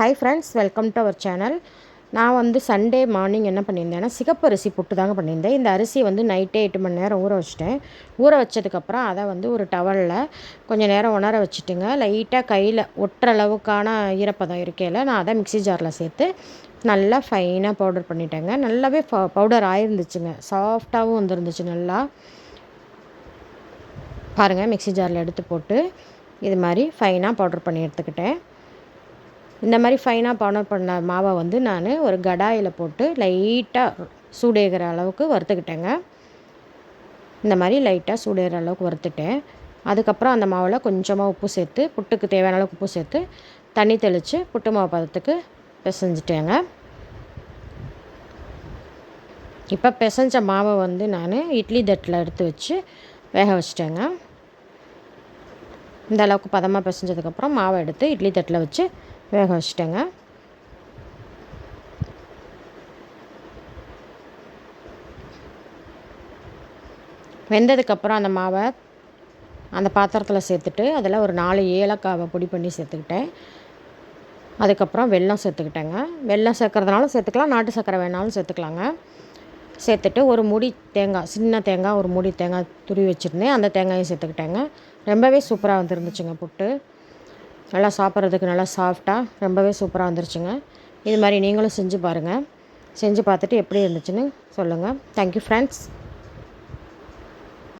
Hi friends welcome to our channel நான் வந்து Sunday morning என்ன பண்ணியிருந்தேன்னா சிகப்பு அரிசி புட்டு தாங்க பண்ணியிருந்தேன். இந்த அரிசி வந்து நைட்டே எட்டு மணி நேரம் ஊற வச்சிட்டேன். ஊற வச்சதுக்கப்புறம் அதை வந்து ஒரு டவலில் கொஞ்சம் நேரம் உணர வச்சுட்டுங்க. லைட்டாக கையில் ஒட்டுற அளவுக்கான ஈரப்பதம் இருக்கையில் நான் அதை மிக்சி ஜாரில் சேர்த்து நல்லா ஃபைனாக பவுடர் பண்ணிட்டேங்க. நல்லாவே பவுடர் ஆயிருந்துச்சுங்க. சாஃப்டாகவும் வந்துருந்துச்சு நல்லா. பாருங்கள் மிக்சி ஜாரில் எடுத்து போட்டு இது மாதிரி ஃபைனாக பவுடர் பண்ணி எடுத்துக்கிட்டேன். இந்த மாதிரி ஃபைனாக பவுடர் பண்ண மாவை வந்து நான் ஒரு கடாயில் போட்டு லைட்டாக சூடேகிற அளவுக்கு வறுத்துக்கிட்டேங்க. இந்த மாதிரி லைட்டாக சூடேகிற அளவுக்கு வறுத்துட்டேன். அதுக்கப்புறம் அந்த மாவில் கொஞ்சமாக உப்பு சேர்த்து புட்டுக்கு தேவையான அளவுக்கு உப்பு சேர்த்து தண்ணி தெளித்து புட்டு மாவு பதத்துக்கு பிசைஞ்சிட்டேங்க. இப்போ பிசைஞ்ச மாவை வந்து நான் இட்லி தட்டில் எடுத்து வச்சு வேக வச்சிட்டேங்க. இந்த அளவுக்கு பதமாக பிசைஞ்சதுக்கப்புறம் மாவை எடுத்து இட்லி தட்டில் வச்சு வேக வச்சுட்டேங்க. வெந்ததுக்கப்புறம் அந்த மாவை அந்த பாத்திரத்தில் சேர்த்துட்டு அதில் ஒரு நாலு ஏலக்காவை பொடி பண்ணி சேர்த்துக்கிட்டேன். அதுக்கப்புறம் வெல்லம் சேர்த்துக்கிட்டேங்க. வெல்லம் சேர்க்குறதுனாலும் சேர்த்துக்கலாம் நாட்டு சர்க்கரை வேணாலும் சேர்த்துக்கலாங்க. சேர்த்துட்டு ஒரு முடி தேங்காய் சின்ன தேங்காய் ஒரு முடி தேங்காய் துருவி வச்சுருந்தேன். அந்த தேங்காயும் சேர்த்துக்கிட்டேங்க. ரொம்பவே சூப்பராக வந்துருந்துச்சுங்க புட்டு. நல்லா சாப்பிட்றதுக்கு நல்லா சாஃப்டாக ரொம்பவே சூப்பராக வந்துருச்சுங்க. இது மாதிரி நீங்களும் செஞ்சு பாருங்கள் செஞ்சு பார்த்துட்டு எப்படி இருந்துச்சுன்னு சொல்லுங்கள் தேங்க்யூ ஃப்ரெண்ட்ஸ்